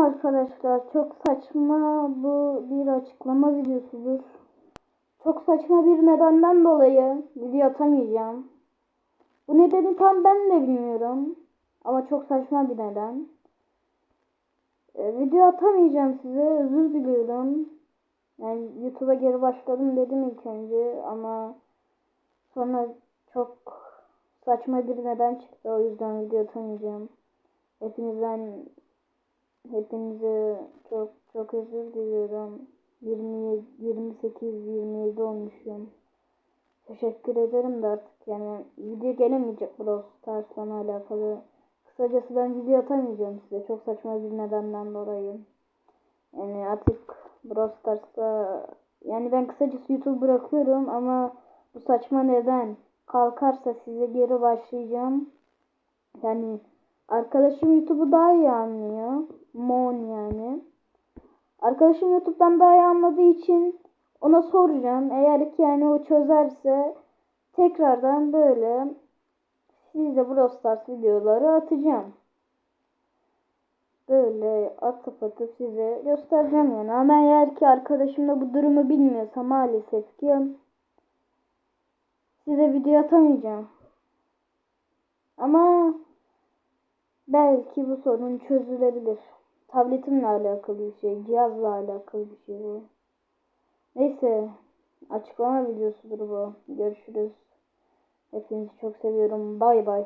Arkadaşlar çok saçma bu bir açıklama videosudur. Çok saçma bir nedenden dolayı video atamayacağım. Bu nedeni tam ben de bilmiyorum. Ama çok saçma bir neden. Ee, video atamayacağım size. Özür diliyorum. Yani YouTube'a geri başladım dedim ilk önce ama sonra çok saçma bir neden çıktı. O yüzden video atamayacağım. Hepinizden hepinize çok çok özür diliyorum. 20 28 27 olmuşum. Teşekkür ederim de artık yani video gelemeyecek Brawl Stars'la alakalı. Kısacası ben video atamayacağım size çok saçma bir nedenden dolayı. Yani artık Brawl Stars'ta yani ben kısacası YouTube bırakıyorum ama bu saçma neden kalkarsa size geri başlayacağım. Yani arkadaşım YouTube'u daha iyi anlıyor. Mon yani. Arkadaşım YouTube'dan daha iyi anladığı için ona soracağım. Eğer ki yani o çözerse tekrardan böyle size Brawl Stars videoları atacağım. Böyle atıp atıp size göstereceğim yani. Ama eğer ki arkadaşım da bu durumu bilmiyorsa maalesef ki size video atamayacağım. Ama belki bu sorun çözülebilir. Tabletimle alakalı bir şey, cihazla alakalı bir şey bu. Neyse, açıklama videosudur bu. Görüşürüz. Hepinizi çok seviyorum. Bay bay.